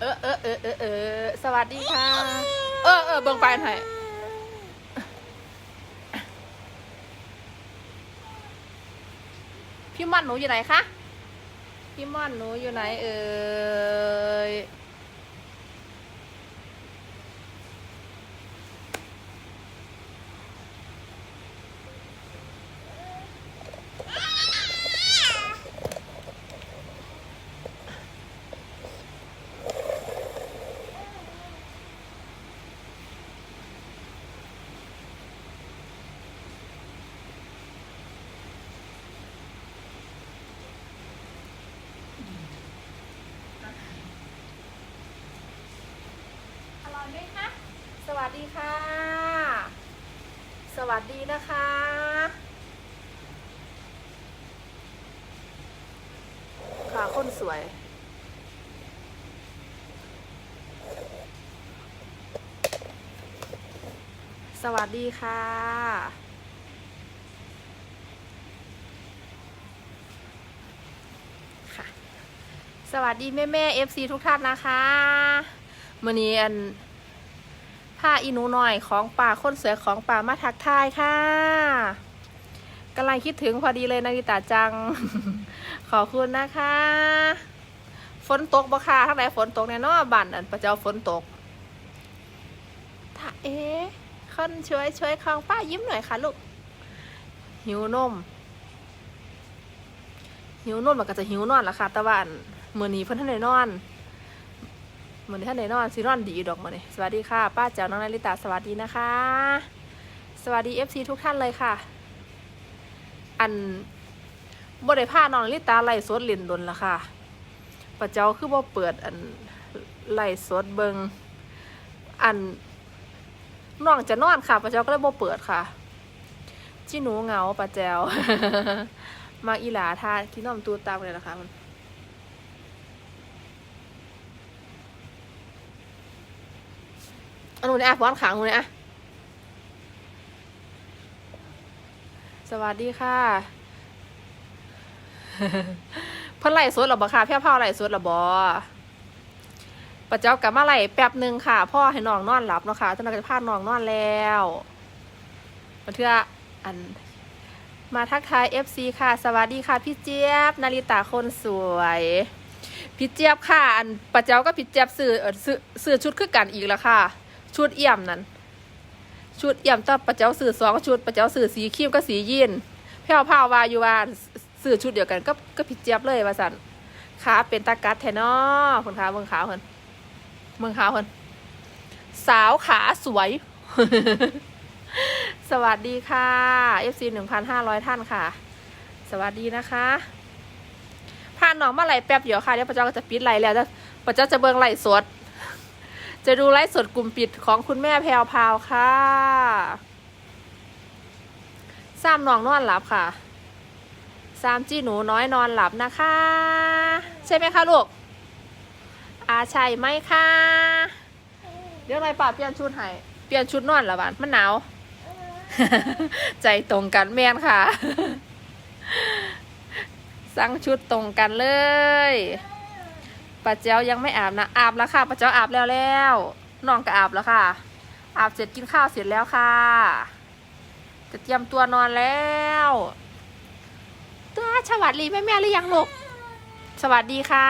เออเออเออเออเออสวัสดีค่ะ เออเออเบิ่งไปหน่อยพี่ม่อนหนูอยู่ไหนคะ พี่ม่อนหนูอยู่ไหนเอ่ยอร่อยไหมคะสวัส ดีค่ะ สวัสดีนะคะ ค่ะคนสวยสวัสดีค่ะ ค่ะ สวัสดีแม่แม่เอฟซีทุกท่านนะคะมื่อนี้อัน ผ้าอีนูหน่อยของป่าคนสวยของป่ามาทักทายค่ะกำลังคิดถึงพอดีเลยนาริตาจัง ขอบคุณนะคะ ฝนตกบ่ค่ะทั้งไหนฝนตกแน่นอนบันอันประเจ้าฝนตกถ้าเอ๊คนช่วยช่วยของป้ายิ้มหน่อยค่ะลูก หิวนม หิวนมมันก็จะหิวนอนละค่ะต่ว่าอันมื้อนี้เพิ่นท่านได้นอน มือนท่านได้นอนสินอนดีดอกมื้อนี้สวัสดีค่ะ ป้าแจ๋วน้องนาริตาสวัสดีนะคะ สวัสดี FC ทุกท่านเลยค่ะ อันบ่ได้าน้องนาริตาไล่สดเล่นดนละค่ะป้าเจ้าคือบ่เปิดอันไล่สดเบิงอันน้องจะนอนค่ะป้าเจ้าก็เลยบ่เปิดค่ะจิหนูเหงาป้าแจ๋วมาอีหลาทาที่น้อมตูตามเลยนะคะมัน อันนู้นนี่อะฟ้อนขังนู้นนี่อะสวัสดีค่ะเพิ่นไล่สดหรอบ่ค่ะเพี้ยเผาไล่สดหรอบ่ปัจเจ้ากลับมาไล่แป๊บหนึ่งค่ะ พ่อให้น้องนอนหลับเนาะค่ะตอนนั้นก็จะพาน้องนอนแล้วมาเทื่ออัน มาทักทาย FC ค่ะ สวัสดีค่ะ พี่เจี๊ยบ นาริตาคนสวย พี่เจี๊ยบค่ะ อันปัจเจ้าก็พี่เจี๊ยบซื้อเออซื้อซื้อชุดคือกันอีกแล้วค่ะ ชุดเอี่ยมนั่นชุดเอี่ยมตอนปัจเจ้าซื้อสองชุดปัจเจ้าซื้อสีครีมก็สียีนแพ้วพาวาอยู่ว่าซื้อชุดเดียวกันก็ก็พี่เจี๊ยบเลยว่าสันขาเป็นตากัดแทนอคนขาเมืองขาวคนเมืองขาวคนสาวขาสวย สวัสดีค่ะ FC หนึ่งพันห้าร้อยท่านค่ะ สวัสดีนะคะผ่านน้องมาไหลแป๊บเดียวค่ะเดี๋ยวพระเจ้าก็จะปิดไหลแล้วแล้วพระเจ้าจะเบิ่งไหลสด จะดูไลฟ์สดกลุ่มปิดของคุณแม่แพรวพราวค่ะสามน้องนอนหลับค่ะสามจี้หนูน้อยนอนหลับนะคะ ใช่ไหมคะลูก อาใช่ไหมคะเดี๋ยวหน่อยป่าเปลี่ยนชุดให้เปลี่ยนชุดนอนละบ้านมันหนาว ใจตรงกันแม่นค่ะ สั่งชุดตรงกันเลย ป้าเจ้ายังไม่อาบนะอาบแล้วค่ะป้าเจ้าอาบแล้วแล้วน้องก็อาบแล้วค่ะ อาบเสร็จกินข้าวเสร็จแล้วค่ะ จะเตรียมตัวนอนแล้วตัวสวัสดีแม่แม่หรือยังลูกสวัสดีค่ะ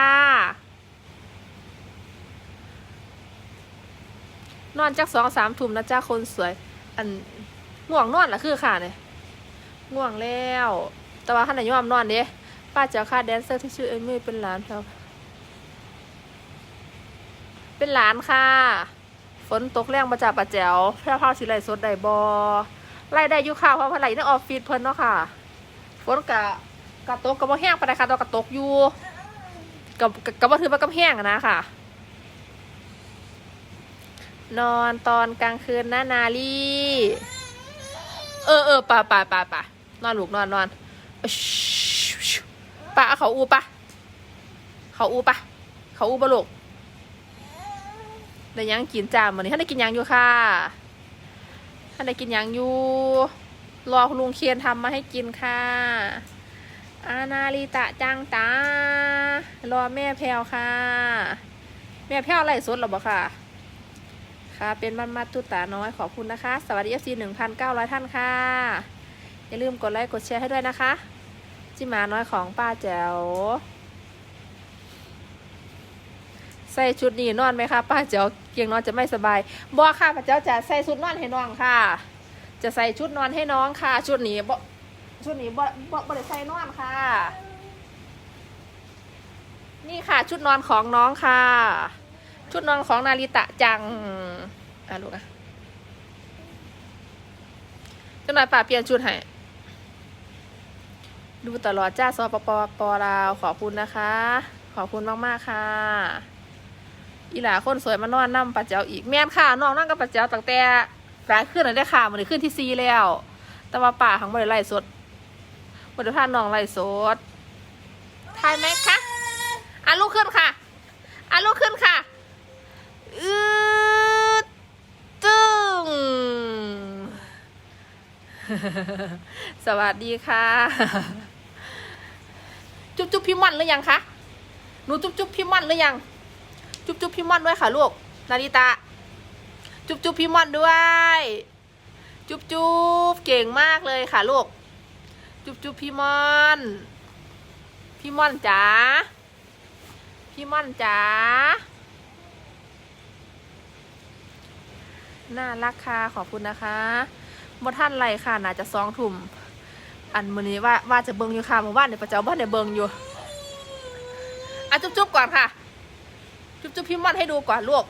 นอนจักสองสามทุ่มนะจ้าคนสวย อันง่วงนอนละคือค่ะเนี่ยง่วงแล้ว แต่ว่าขณะยอมนอนเด้ป้าเจ้าค่ะแดนเซอร์ที่ชื่อเอมี่เป็นหลานครับ เป็นหลานค่ะ ฝนตกแรงมาจากป้าแจ๋วแพร่พราวสิไหลสดได้บอไล่ได้อยู่ค่ะเพราะว่าไหลในออฟฟิศเพิ่นเนาะค่ะ ฝนกะกะตกกะบ่แห้งปานใดค่ะตัวากะตกอยู่กะกะกะบ่ถือว่ากะแห้งนะค่ะ นอนตอนกลางคืนนะนาลีเออเออป่าป่าป่าป่านอนลูกนอนนอนป่าเขาอูปะเขาอูปะเขาอูปะลูก ได้ยังกินจามวันนี้ท่านได้กินยังอยู่ค่ะท่านได้กินยังอยู่ รอคุณลุงเคียนทำมาให้กินค่ะอานาริตะจังตารอแม่แพลวค่ะ แม่แพลวไล่สดหรอบ่ค่ะ ค่ะ เป็นมันมัดตุตาน้อยขอบคุณนะคะ สวัสดีเอฟซีหนึ่งพันเก้าร้อยท่านค่ะ อย่าลืมกดไลค์กดแชร์ให้ด้วยนะคะจิมาน้อยของป้าแจ๋วใส่ชุดนี้นอนไหมคะป้าแจ๋ว เกียงนอนจะไม่สบายบอค่ะป้าแจ๋วจะใส่ชุดนอนให้น้องค่ะ จะใส่ชุดนอนให้น้องค่ะ ชุดนี้บชุดนี้บ่บ่บ่ได้ใส่นอนค่ะ นี่ค่ะชุดนอนของน้องค่ะ ชุดนอนของนาริตะจังอะลูกอะจ้าหน่อยป่าเปลี่ยนชุดให้ดูตลอดจ้าสปปปลาวขอบคุณนะคะ ขอบคุณมาก ๆ ค่ะ อีหลาคนสวยมานอนนั่ปัจเจ้าอีกแม่นค่ะน้องนั่งกับปัจเจ้าตั้งแต่หลายขึ้นเลยได้ค่ะมันได้ขึ้นที่ซีแล้ว แต่ว่าป่าของบริไลสดบริพาน้องไลสดทายไหมคะอะลุกขึ้นค่ะอะลุกขึ้นค่ะอือตึงสวัสดีค่ะ จุ๊บจุ๊บพี่ม่อนหรือยังคะหนูจุ๊บจุ๊บพี่ม่อนหรือยัง จุ๊บจุ๊บพี่ม่อนด้วยค่ะลูก นาริตะ จุ๊บจุ๊บพี่ม่อนด้วย จุ๊บจุ๊บเก่งมากเลยค่ะลูก จุ๊บจุ๊บพี่ม่อน พี่ม่อนจ๋า พี่ม่อนจ๋า น่ารักค่ะขอบคุณนะคะบ่ท่านไรค่ะน่าจะสองทุ่ม อันมือนี้ว่าว่าจะเบิงอยู่ค่ะเมื่อวานเนี่ยวประเจ้าบ้านเนี่ยวเบิงอยู่อะจุ๊บจุ๊บก่อนค่ะ จุ๊บจุ๊บพี่ม่อนให้ดูก่อนลูก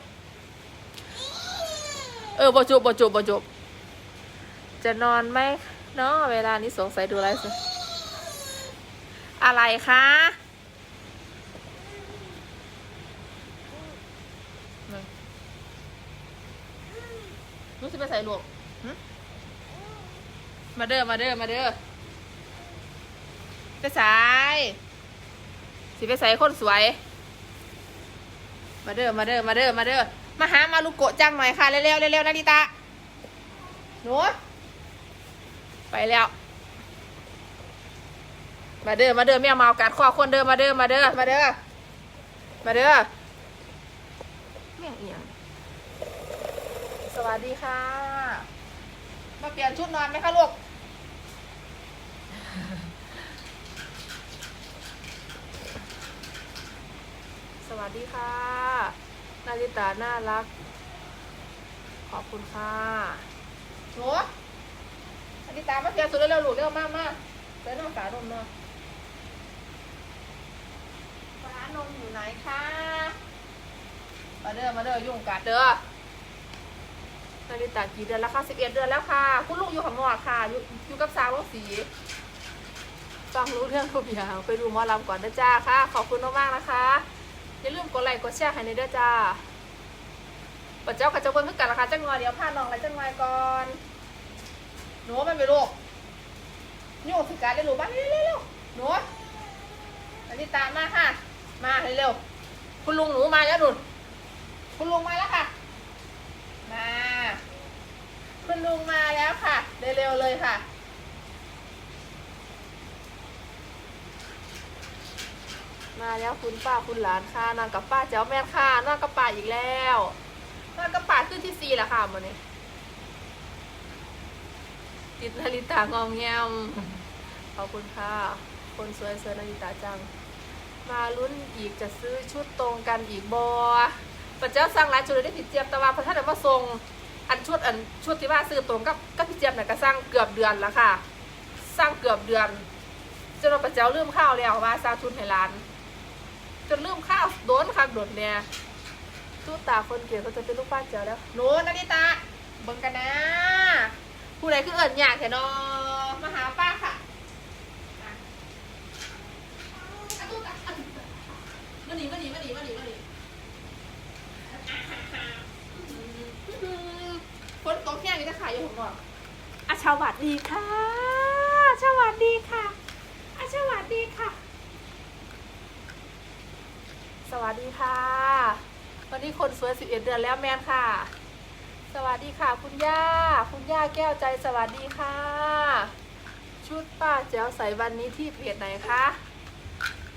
เออบ่จุบบ่จุบบ่จุบจะนอนไหมเนาะเวลานี้สงสัยดูอะไรสิอะไรคะรู้สิไปใส่ลูกมาเด้อ มาเด้อ มาเด้อไปใส่สิไปใส่คนสวย มาเด้อมาเด้อมาเด้อมาเด้อมาหามาลูกโกะจังหน่อยค่ะเร็วๆเร็วๆนาริตะหนูไปแล้ว มาเด้อมาเด้อแมวเมากัดคอคนเด้อมาเด้อมาเด้อมาเด้อมาเด้อแม่เอียงสวัสดีค่ะ มาเปลี่ยนชุดนอนไหมคะลูก วัสดีค่ะ นาริตาน่ารัก ขอบคุณค่ะหนูนาริตามาเพียรสุดเร็วๆลูกเร็วมากมากเดินน้องฝานมเนาะฝานมอยู่ไหนคะมาเด้อมาเด้อยุ่งกัดเด้อนาริตากี่เดือนแล้วคะสิบเอ็ดเดือนแล้วค่ะ คุณลูกอยู่ข้างนอกค่ะ อยู่อยู่กับสาวลูกสีฟังรู้เรื่องทุกอย่างไปดูหมอลำก่อนนะจ้าค่ะ ขอบคุณมากๆนะคะ อย่าลืมกดไลค์กดแชร์ให้ในเด้อจ้าปัจเจ้ากับเจ้าเบิ้งคือกันราคาจังงอยเดี๋ยวพาน้องอะไรจังงอยก่อนหนูมันไปลูกนี่โอสิการได้ลูบ้านเร็วๆๆหนูอันนี้ตามมาค่ะ มาเร็วๆคุณลุงหนูมาแล้วหนุนคุณลุงมาแล้วค่ะ มา คุณลุงมาแล้วค่ะ เร็วๆเลยค่ะ มาแล้วคุณป้าคุณหลานค่ะนางกับป้าเจ้าแม่ค่ะนางกับป้าอีกแล้วนางกับป้าขึ้นที่สี่แล้วค่ะวันนี้ติดนาฬิตางองแงมขอบคุณค่ะ คนสวยเซอร์นาฬิตาจัง มาลุ้นอีกจะซื้อชุดตรงกันอีกบอปัจเจ้าสั่งหลายชุดได้ผิดเจี๊ยบแต่ว่าพระท่านได้มาส่งอันชุดอันชุดที่ว่าซื้อตรงกับกับพี่เจี๊ยบเนี่ยก็สั่งเกือบเดือนแล้วค่ะสั่งเกือบเดือนจนว่าปัจเจ้าลืมข้าวแล้วว่าสั่งชุดให้ร้าน จนลืมข้าวโดนคักโดดเนี่ยตู้ตาคนเกลียดเขาจะเป็นลูกป้าเจ้าแล้วหนูนาริตาเบิ่งกันนะ ผู้ใดคือเอิญอยากแค่นอมาหาป้าค่ะอะอะตู้ตาอะมาหนีมาหนีมาหนีมาหนีมาหนีคนตกแค่นี้จะขายอยู่ผมบอกอะสวัสดีค่ะสวัสดีค่ะอะสวัสดีค่ะส วัสดีค่ะ วันนี้คนสวย 11 เดือนแล้วแมนค่ะ สวัสดีค่ะ คุณย่า คุณย่าแก้วใจสวัสดีค่ะ ชุดป้าแจ๋วใส่วันนี้ที่เพจไหนคะ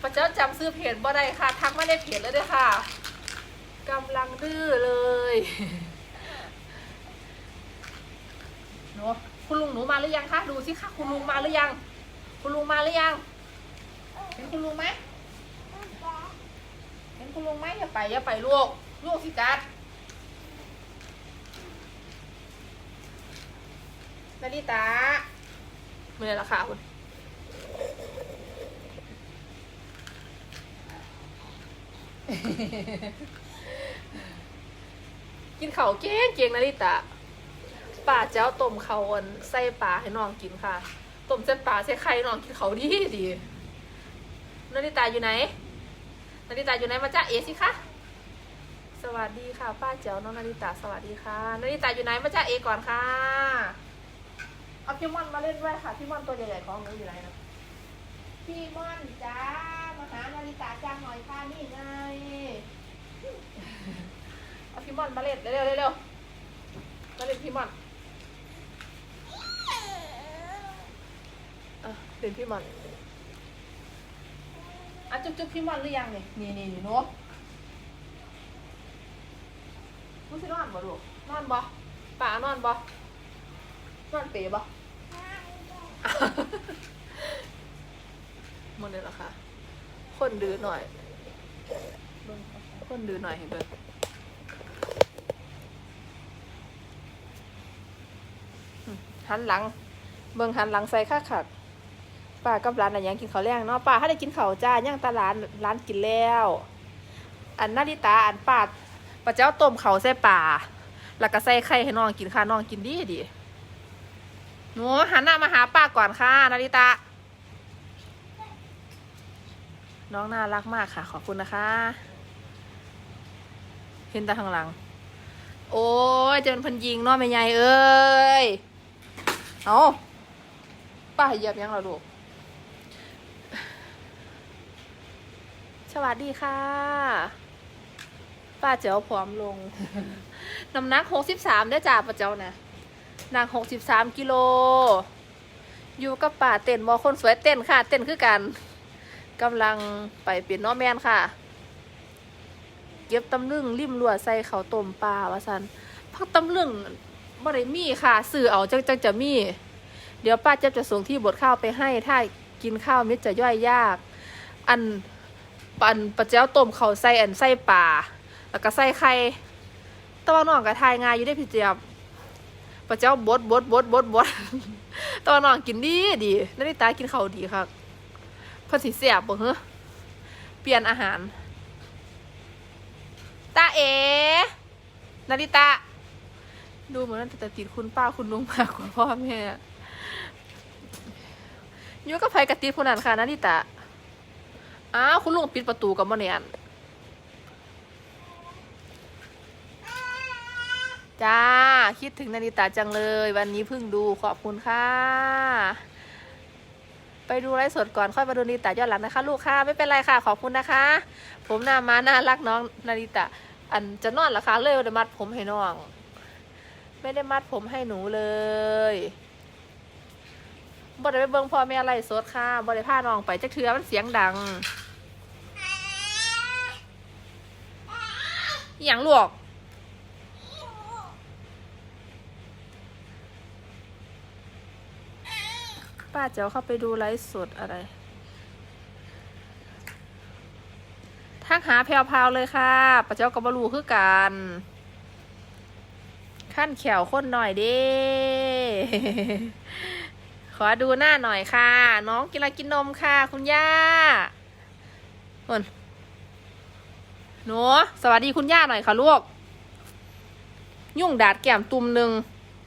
ป้าแจ๋วจำซื้อเพจบ่ได้ค่ะ ทักไม่ได้เพจแล้วด้วยค่ะกำลังดื้อเลยหนูคุณลุงหนูมาหรือยังคะ ดูสิคะคุณลุงมาหรือยัง คุณลุงมาหรือยัง เห็นคุณลุงไหม คุณลุงไหมอย่าไปอย่าไปลูกลูกสิกัดนาริตาไม่ได้ละค่ะคุณกินเขาเก่งเก่งนาริตาป่าเจ้าต้มเขาอันใส่ปลาให้น้องกินค่ะต้มเส้นปลาใส่ไข่น้องกินเขาดีดีนาริตาอยู่ไหน นาริตาอยู่ไหนมาจ้าเอสิคะสวัสดีค่ะ ป้าเจ้าน้องนาริตาสวัสดีค่ะนาริตาอยู่ไหนมาจ้าเอก่อนค่ะเอาพี่มอนมาเล่นด้วยค่ะพี่มอนตัวใหญ่ๆของหนูอยู่ไหนนะพี่มอนจ้ามาหานาริตาจ้างหน่อยค่ะนี่ไงเอาพี่มอนมาเล่นเร็วๆเร็วๆมาเล่นพี่มอนอะเล่นพี่มอน อะจุ๊บจุ๊บพี่มอนหรือยังเนี่ยนี่นี่นี่นูรู้สินอนบ่ลูกนอนบ่ป่านอนบ่นอนเป๋บ่หมดเลยเหรอคะคนดื้อหน่อยคนดื้อหน่อยเห็นเบิ่หันหลัง เบิ่งหันหลังใส่ข้าขัก ป้ากับร้านอะไรยังกินข้าวแรงเนาะป้าถ้าได้กินข้าวจ้าย่างตาร้านร้านกินแล้ว อันนาริตาอันป้าป้าเจ้าต้มเขาวใส่ป่าแล้วก็ใส่ไข่ให้น้องกินค่ะน้องกินดีดีหนูหันหน้ามาหาป้าก่อนค่ะนาริตาน้องน่ารักมากค่ะ ขอบคุณนะคะเห็นตาข้างหลัง โอ้ยจะเป็นพันยิงเนาะแม่ใหญ่เอ้ยเอาป้าเหยียบยังเหราลูก วัสดีค่ะ ป้าเจ๋วผอมลง น้ำหนักหกสิบสามได้จ่าป้าเจ๋วนะหนักหกสิบสามกิโล อยู่กับป่าเต้นมอคนสวยเต้นค่ะ เต้นคือกันกำลังไปเปลี่ยนน้อแมนค่ะ เก็บตำลึงริมรัวใส่เขาต้มปลาวาซันพักตำลึงบ่ได้มีค่ะสื่อเอาจังจังจะมี เดี๋ยวป้าเจะจะส่งที่บดข้าวไปให้ถ้ากินข้าวมิตรจะย่อยยาก อัน ปันปลาเจ้าต้มเขาวใส่อันใส่ปลาแล้วก็ใส่ไข่ตะวันนอกกับทายงานอยู่ได้พี่เจี๊ยบปลาเจ้าบดบดบดบดบดตะวันนอกกินดีดีนาฬิตากินข้าวดีค่ะเพิ่นสิเสียบบ่เหรอเปลี่ยนอาหารตาเอนาริตะ ดูเหมือนจะติดคุณป้าคุณลุงมากกว่าพ่อแม่อยูกับไฟกระติดผู้นั้นค่ะนาริตะ อ้าวคุณลุงปิดประตูกับมันเนี่ยจ้า คิดถึงนาริตะจังเลย วันนี้เพิ่งดูขอบคุณค่ะ ไปดูไลฟ์สดก่อนค่อยมาดูนาริตะย้อนหลังนะคะ ลูกค่ะไม่เป็นไรค่ะ ขอบคุณนะคะ ผมหน้ามาน่ารักน้องนาริตะอันจะนอนหรอคะเลยได้มัดผมให้น้อง ไม่ได้มัดผมให้หนูเลยบ่ได้ไปเบิ่งพ่อแม่ไล่สดค่ะบ่ได้พาน้องไปจักเทือมันเสียงดังอ หย่างลวกป้าเจ้าเข้าไปดูไลฟ์สดอะไร ทักหาแพรวๆเลยค่ะป้าเจ้ากับบรูคือกันขั้นแขวข้นหน่อยเด้ขอดูหน้าหน่อยค่ะ น้องกินอะไรกินนมค่ะ คุณย่าคน หนูสวัสดีคุณย่าหน่อยค่ะลูก ยุ่งดาดแก้มตุ่มหนึ่ง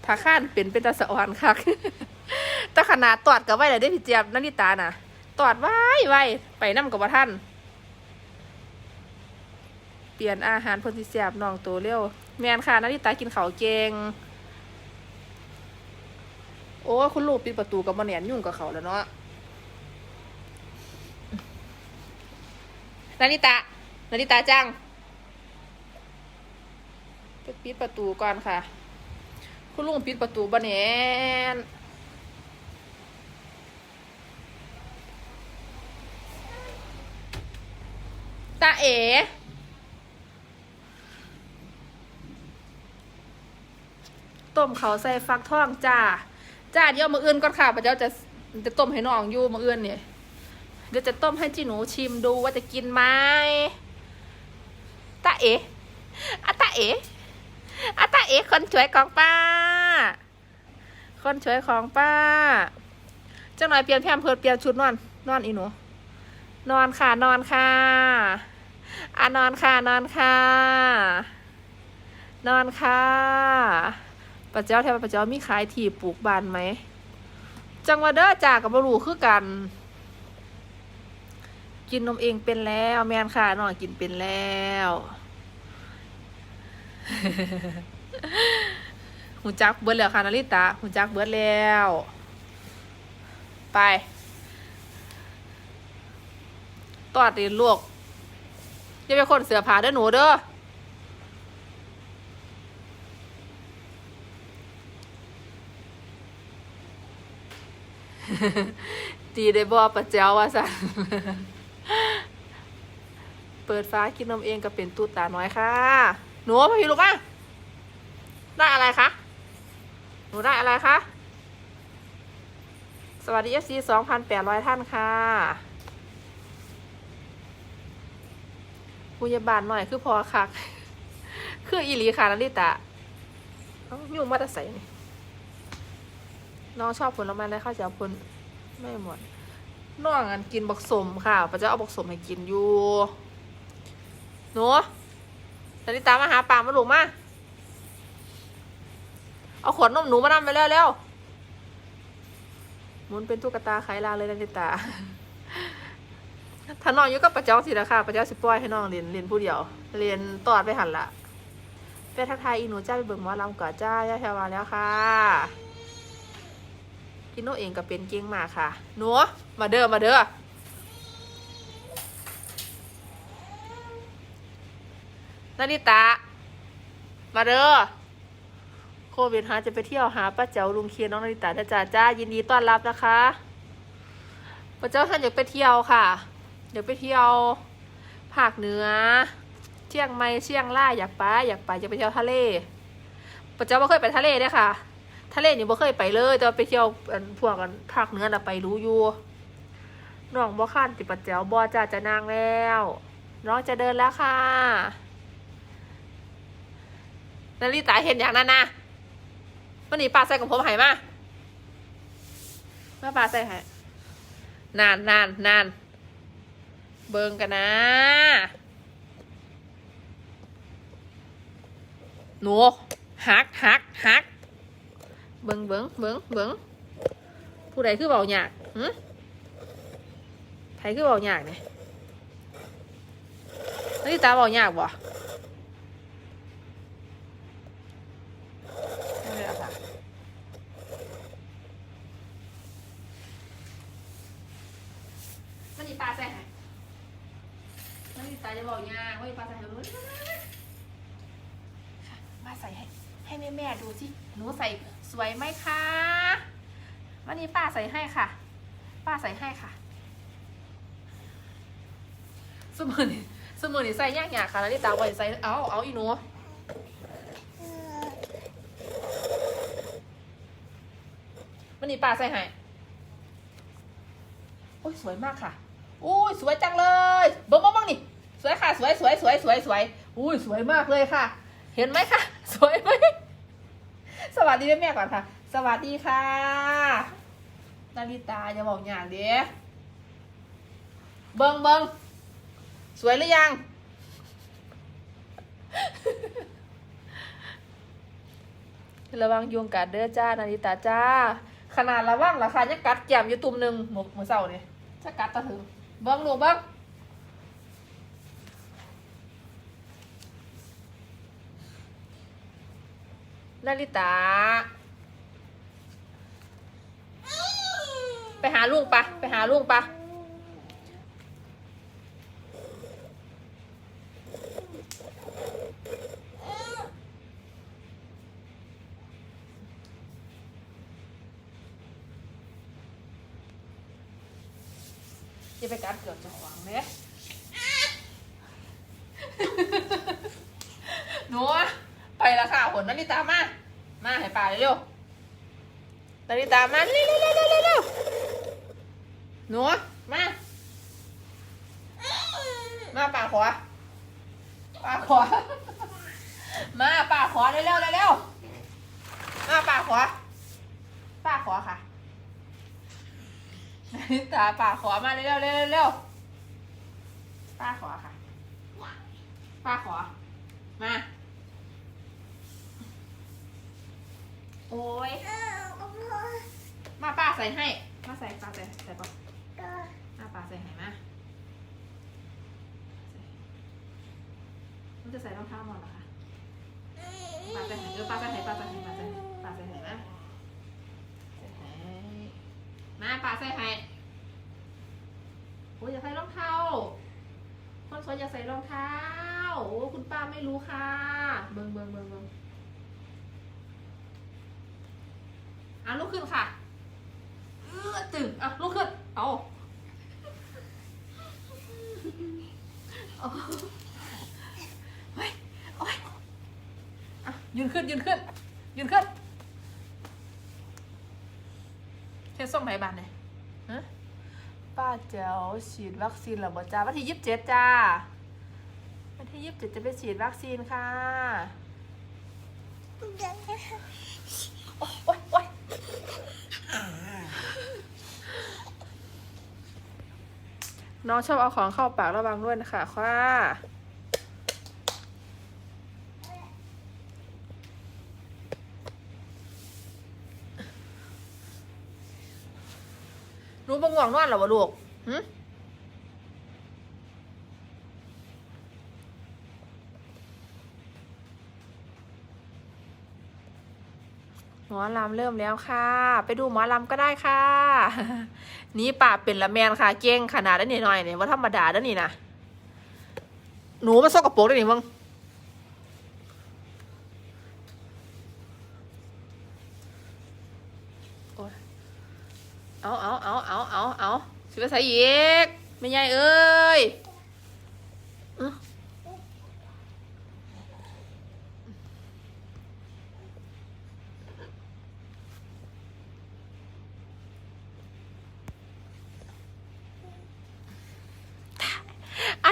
ถ้าข้านเป็นเป็นตาสะออนค่ะต่ขนาดตอดกับไว้เลยได้พี่เจี๊ยบนันนิตาน่ะ ตอดไว้ไว้ไปน้ำกับว่าท่าน เปลี่ยนอาหารพนสิเสียบน้องตัวเร็ว แมนค่ะนาริตากินเขาเกงโอ้คุณลูกปิดประตูกับมาแหนนยุ่งกับเขาแล้วเนาะนาริตา นาฬิตาจังปิดประตูก่อนค่ะ คุณลุงปิดประตูบันแอนตาเอ๋ต้มเขาใส่ฟักทองจ้า จ้าเดี๋ยวมาอื่นก่อนค่ะพระเจ้าจะจะต้มให้น้องอยู่มาอื่นเนี่ยเดี๋ยวจะต้มให้จีหนูชิมดูว่าจะกินไหม ตาเอ๋อะตาเอ๋อะตาเอ๋คนสวยของป้า คนสวยของป้าจังหน่อยเปลี่ยนแพมเพิร์ดเปลี่ยนชุดนอน นอนอีหนู นอนค่ะ นอนค่ะอะนอนค่ะ นอนค่ะ นอนค่ะป้าเจ้าแทนป้าเจ้ามีขายที่ปลูกบานไหม จังหวัดเด้อจ่ากับบรูคือกัน กินนมเองเป็นแล้ว แมนค่ะนอนกินเป็นแล้วหูจักเบิดแล้วค่ะนาริตาหูจักเบิดแล้ว ไปตอดดินลวกอย่าไปคนเสือผาเด้อหนูเด้อตีได้บอประเจ้าว่าสัน เปิดฟ้ากินนมเองก็เป็นตูดตาน้อยค่ะ หนูพี่ลูกอะได้อะไรคะ หนูได้อะไรคะ สวัสดีเอฟซีสองพันแปดร้อยท่านค่ะผู้ยาบาลหน่อยคือพอคัก คืออีหลีค่ะนาริตะเอ้ายุ่งมาแตะใส่นี่น้องชอบผลไม้แล้วข้าวเจ้าผลไม่หมดน้องอันกินบักสมค่ะป้าจะเอาบักสมให้กินอยู่ หนูนาริตามาหาปามาหลูกมา เอาขวดนมหนูมานำไปเร็วเร็วหมุนเป็นตุ๊กตาไขลาเลยนาริตา ถ้าน้องอยู่กับป้าเจ้าสิละค่ะป้าเจ้าสิปล่อยให้น้องเรียนเรียนผู้เดียว เรียนตอดไปหันละไปทักทายอีหนูจ้าไปเบิ่งหมอลำก่อจ้าย่าแถวมาแล้วค่ะพี่โนเองก็เป็นเก่งมากค่ะ หนูมาเด้อมาเด้อ นาริตามาเด้อโควิดหาจะไปเที่ยวหาป้าเจ้าลุงเคียนน้องนาริตาจ้าจ้ายินดีต้อนรับนะคะป้าเจ้าท่านอยากไปเที่ยวค่ะอยากไปเที่ยวภาคเหนือ เชียงใหม่เชียงรายอยากไปอยากไปอยากไปเที่ยวทะเลป้าเจ้าไม่เคยไปทะเลเด้อค่ะ ทะเลนี่บ่เคยไปเลยแต่ไปเที่ยวพวกกันภาคเหนือน่ะไปรู้อยู่น้องบ่ข้านติป้าเจ้าบ่จ้าจะนางแล้ว น้องจะเดินแล้วค่ะ นาริตาเห็นอย่างนั้นนะมันนี่ปลาใส่ของผมหายมามาปลาใส่หายนานนานนานเบิงกันนะ หนูหักหักหักเบิงเบิงเบิงเบิงผู้ใดคือเบาหยากหืใครคือเบาหยากเนี่ยนี่ตาเบาหยากบ่ไม่ได้เอาค่ะ มันนี่ปลาใส่ไหมันนี่ตา จะบอกยางว่าปลาใส่รู้มาใส่ให้ให้แม่แม่ดูสิหนูใส่สวยไหมคะ วันนี้ป้าใส่ให้ค่ะ ป้าใส่ให้ค่ะ สมุนสมุนใส่ยากยากค่ะแล้วนี่ตาไว้ใส่เอาเอาอีหนูวันนี้ป้าใส่ให้โอ้ยสวยมากค่ะโอ้ยสวยจังเลยบ้งบ้งบ้ง สวยค่ะ สวยสวยสวยสวยสวยอุ้ยสวยมากเลยค่ะ เห็นไหมคะ สวยไหมสวัสดีแม่ก่อนค่ะ สวัสดีค่ะนาริตาอย่าบอกอย่างเดียเบิงเบิงสวยหรือยัง ระวังยุงกัดเด้อจ้านาริตาจ้า ขนาดระวังราคายังกัดแก้มอยู่ตุ่มหนึ่งหมกมือเศร้าเนี่ยจะกัดตะถึง เบิ้งลูกเบิ้ง นาริตา ไปหาลุงปะไปหาลุงปะอย่าไปกัดเกือบจะขวางเด้หนูอะ ไปแล้วค่ะผลนาฬิตามา มาให้ป่าเร็วนาฬิตามาเร็วเร็วเร็วเร็วหนูมา มาป่าขวาป่าขวามาป่าขวาเร็วๆเร็วมาป่าขวาป่าขวาค่ะนาฬิตาป่าขวามาเร็วๆเร็วเร็วป่าขวค่ะป่าขวมา โอ้ยมาป้าใส่ให้ มาใส่ป้าใส่ใส่ก่อนมาป้าใส่ให้มามันจะใส่รองเท้าหมดเหรอคะป้าใส่ให้เออป้าใส่ให้ป้าใส่ให้ป้าใส่ป้าใส่ให้มาใส่ให้มาป้าใส่ให้โอ้ยอย่าใส่รองเท้า คนสวยอย่าใส่รองเท้า โอ้คุณป้าไม่รู้ค่ะ เบิ่งเบิ่งเบิ่งเบิ่ง อะลุกขึ้นค่ะเออตึงอะลุกขึ้นเอาเอาเฮ้ยโอ้ยอะยืนขึ้นยืนขึ้นยืนขึ้นเทส่งไหนบ้านเนี่ยฮะป้าแจ๋วฉีดวัคซีนหรอบ่จ้าวันที่ยี่สิบเจ็ดจ้าวันที่ยี่สิบเจ็ดจะไปฉีดวัคซีนค่ะ โอ๊ยโอ๊ยโอ๊ย น้องชอบเอาของเข้าปากระวังด้วยนะคะค่ะรู้บังหวังนอนเหรอวะลูกหึ มอลำเริ่มแล้วค่ะ ไปดูหมอลำก็ได้ค่ะ นี่ป่าเป็นละแมนค่ะ เก่งขนาดนั้นนี่หน่อยเนี่ยว่าธรรมดาแล้วนี่นะหนูมาซกกระโปรงได้นี่มึงโอ๊ยเอาเอาเอาเอาเอาเอาสิไปใส่อีกไม่ใหญ่เอ้ย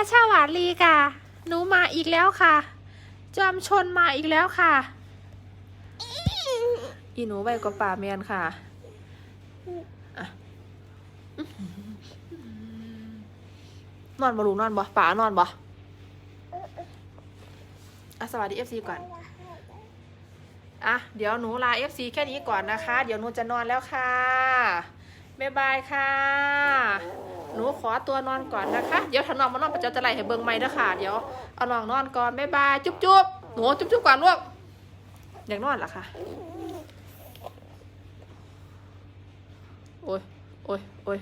อาชาวาลีค่ะหนูมาอีกแล้วค่ะ จอมชนมาอีกแล้วค่ะ อีหนูไวกว่าป่าแมนค่ะนอนบ่ลูกนอนบ่ป่านอนบ่อะสวัสดีเอฟซีก่อน อะ เดี๋ยวหนูลา FC แค่นี้ก่อนนะคะ เดี๋ยวหนูจะนอนแล้วค่ะ บ๊ายบายค่ะ หนูขอตัวนอนก่อนนะคะ เดี๋ยวถ้านอนมานอนประจ้าจะไล่ให้เบิ่งไม่นะค่ะ เดี๋ยวเอาน้องนอนก่อนบ๊ายบายจุ๊บจุ๊บหนูจุ๊บจุ๊บก่อนลูกอยากนอนเหรอคะโอ้ยโอ้ยโอ้ย